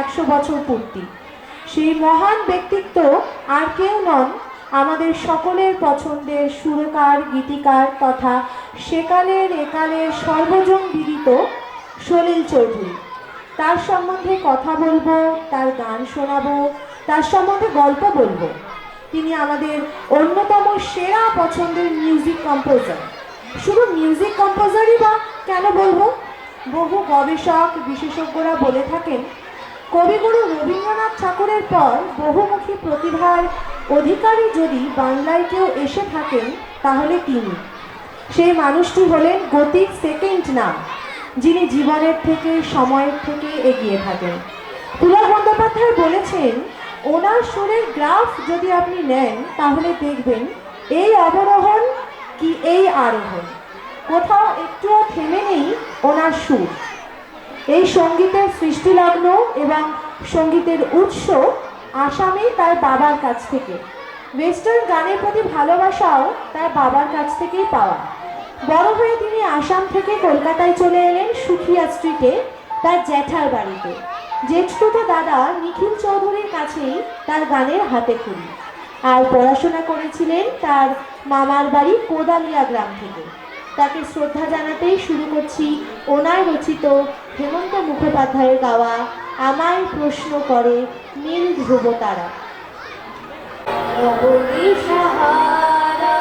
একশো বছর পূর্তি। সেই মহান ব্যক্তিত্ব আর কেউ নন আমাদের সকলের পছন্দের সুরকার, গীতিকার তথা সেকালের একালের সর্বজন বিদিত সলিল চৌধুরী। তার সম্বন্ধে কথা বলব, তার গান শোনাবো, তার সম্বন্ধে গল্প বলব। তিনি আমাদের অন্যতম সেরা পছন্দের মিউজিক কম্পোজার শুধু মিউজিক কম্পোজারই বা কেন বলব? বহু গবেষক, বিশেষজ্ঞরা বলে থাকেন কবিগুরু রবীন্দ্রনাথ ঠাকুরের পর বহুমুখী প্রতিভার অধিকারী যদি বাংলায় কেউ এসে থাকেন, তাহলে তিনি। সেই মানুষটি হলেন গতিক সেকেন্ড নাম, যিনি জীবনের থেকে, সময়ের থেকে এগিয়ে থাকেন। পুলক বন্দ্যোপাধ্যায় বলেছেন, ওনার সুরের গ্রাফ যদি আপনি নেন, তাহলে দেখবেন এই অবরোহণ কি এই আরোহণ। কোথাও একটুও থেমে নেই ওনার সুর। এই সঙ্গীতের সৃষ্টিলগ্ন এবং সঙ্গীতের উৎস আসামে তার বাবার কাছ থেকে। ওয়েস্টার্ন গানের প্রতি ভালোবাসাও তার বাবার কাছ থেকেই পাওয়া। বড় হয়ে তিনি আসাম থেকে কলকাতায় চলে এলেন সুখিয়া স্ট্রিটে তার জ্যাঠার বাড়িতে। জেঠতুতো দাদা নিখিল চৌধুরীর কাছেই তার গানের হাতে খুলি। আর পড়াশোনা করেছিলেন তার মামার বাড়ি কোদালিয়া গ্রাম থেকে। তাকে শ্রদ্ধা জানাতেই শুরু করছি ওনার রচিত হেমন্ত মুখোপাধ্যায়ের গাওয়া আমায় প্রশ্ন করে নীল ধ্রুব তারা। সাহারা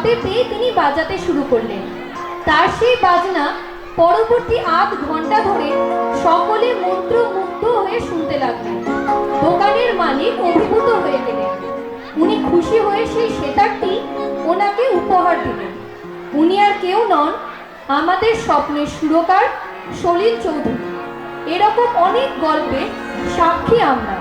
হাতে পেয়ে তিনি বাজাতে শুরু করলেন। তার সেই বাজনা পরবর্তী আধ ঘণ্টা ধরে সকলে মন্ত্রমুগ্ধ হয়ে শুনতে লাগলেন। দোকানের মালিক অভিভূত হয়ে গেলেন। উনি খুশি হয়ে সেই সেতারটি ওনাকে উপহার দিলেন। উনি আর কেউ নন, আমাদের স্বপ্নের সুরকার সলিল চৌধুরী। এরকম অনেক গল্পে সাক্ষী আমরা।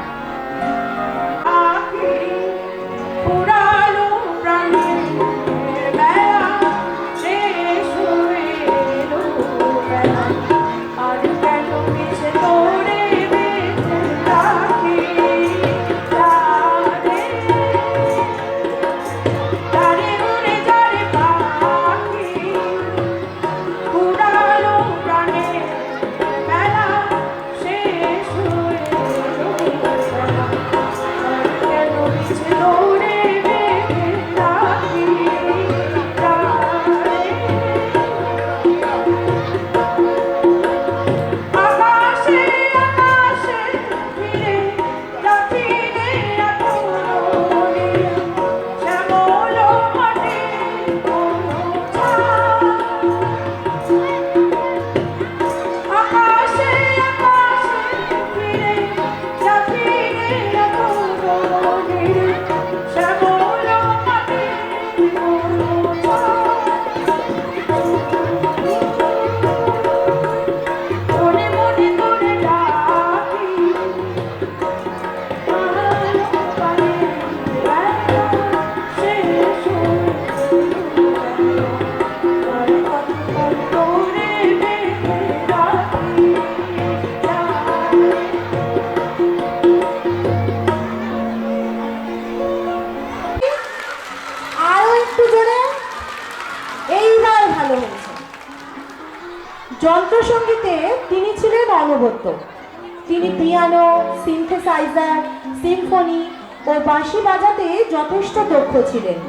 যথেষ্ট দক্ষ ছিলেন।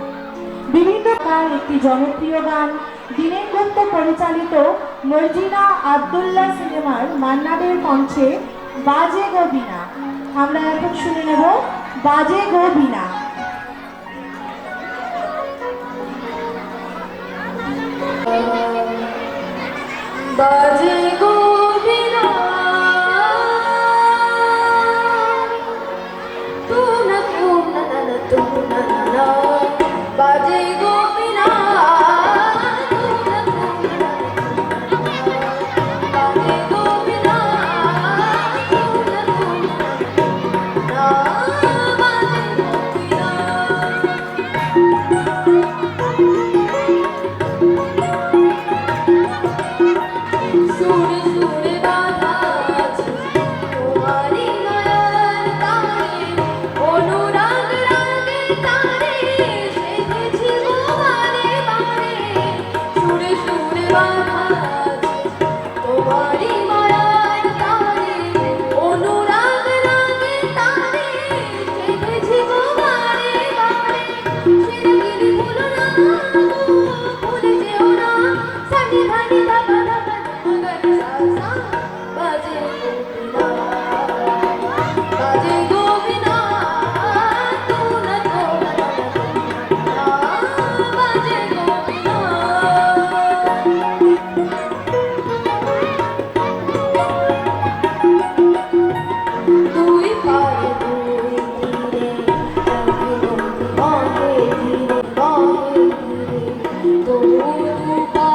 বিভিন্ন কার একটি জনপ্রিয় গান দীনেন গুপ্ত পরিচালিত মর্জিনা আবদুল্লাহ সিনেমার মান্নাদের কণ্ঠে বাজে গোবিনা আমরা এখন শুনে নেব বাজে গোবিনা বাজে Música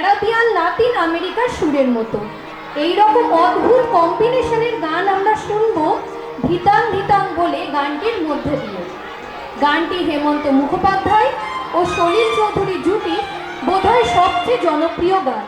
ক্যারাবিয়ান, লাতিন আমেরিকার সুরের মতো। এই রকম অদ্ভুত কম্বিনেশনের গান আমরা শুনব ধিতাং ধিতাং বলে গানটির মধ্যে দিয়ে। গানটি হেমন্ত মুখোপাধ্যায় ও সলিল চৌধুরী জুটি বোধহয় সবচেয়ে জনপ্রিয় গান।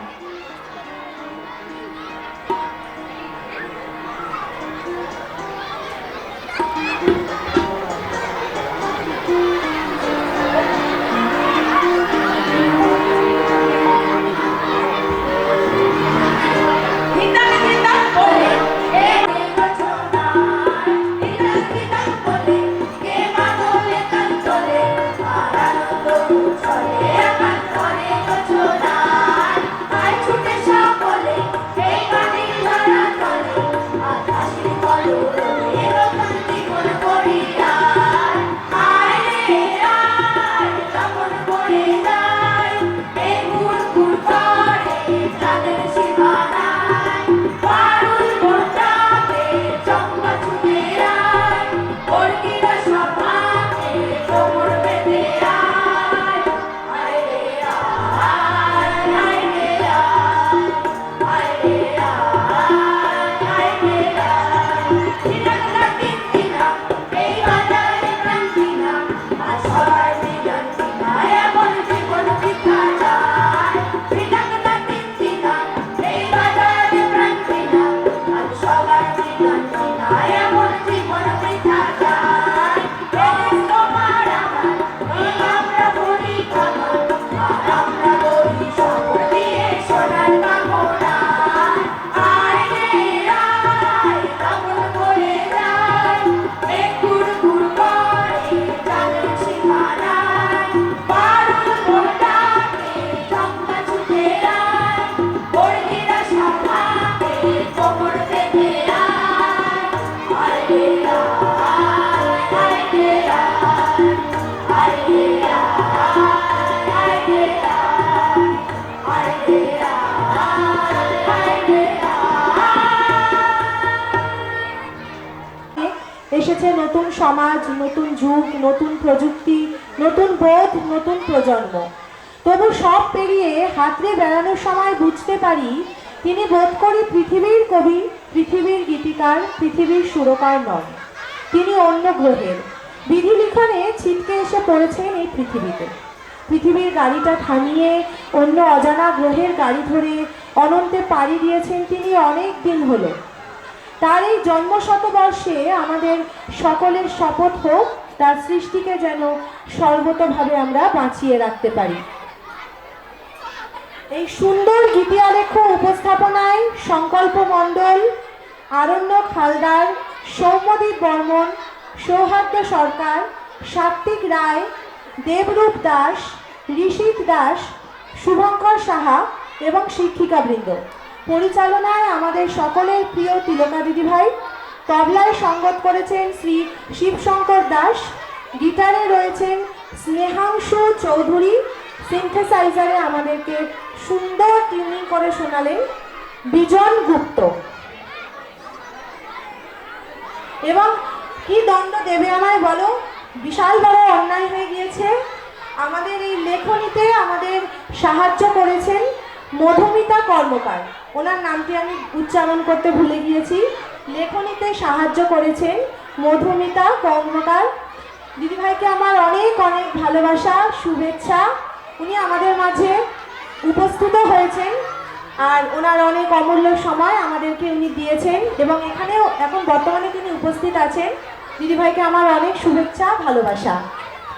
সমাজ, নতুন যুগ, নতুন প্রযুক্তি, নতুন বোধ, নতুন প্রজন্ম। তবু সব পেরিয়ে হাতড়ে বেড়ানোর সময় বুঝতে পারি, তিনি বোধ করি পৃথিবীর কবি, পৃথিবীর গীতিকার, পৃথিবীর সুরকার নন। তিনি অন্য গ্রহের। বিধি লিখনে ছিটকে এসে পড়েছেন এই পৃথিবীতে। পৃথিবীর গাড়িটা থামিয়ে অন্য অজানা গ্রহের গাড়ি ধরে অনন্তে পাড়ি দিয়েছেন তিনি অনেক দিন হলো। তার এই জন্ম শতবর্ষে আমাদের সকলের শপথ হোক, তার সৃষ্টিকে যেন সর্বতভাবে আমরা বাঁচিয়ে রাখতে পারি। এই সুন্দর গীতিয়ালেখ্য উপস্থাপনায় সংকল্প মণ্ডল, আরণ্যক হালদার, সৌম্যদীপ বর্মন, সৌহার্দ্য সরকার, সাত্বিক রায়, দেবরূপ দাস, ঋষিত দাস, শুভঙ্কর সাহা এবং শিক্ষিকাবৃন্দ। পরিচালনায় আমাদের সকলের প্রিয় তিলকা দিদিভাই তবলায় সঙ্গত করেছেন শ্রী শিবশঙ্কর দাস, গিটারে রয়েছেন স্নেহাংশু চৌধুরী সিনথেসাইজারে আমাদেরকে সুন্দর টিউনিং করে শোনালেন বিজন গুপ্ত। এবং কি দণ্ড দেবে আমায় বলো? বিশাল বড় অন্যায় হয়ে গিয়েছে। আমাদের এই লেখনীতে আমাদের সাহায্য করেছেন মধুমিতা কর্মকার। ওনার নামটি আমি উচ্চারণ করতে ভুলে গিয়েছি। লেখনীতে সাহায্য করেছেন মধুমিতা কর্মকার। দিদিভাইকে আমার অনেক অনেক ভালোবাসা, শুভেচ্ছা। উনি আমাদের মাঝে উপস্থিত হয়েছেন আর ওনার অনেক অমূল্য সময় আমাদেরকে উনি দিয়েছেন এবং এখানেও এখন বর্তমানে তিনি উপস্থিত আছেন। দিদিভাইকে আমার অনেক শুভেচ্ছা, ভালোবাসা।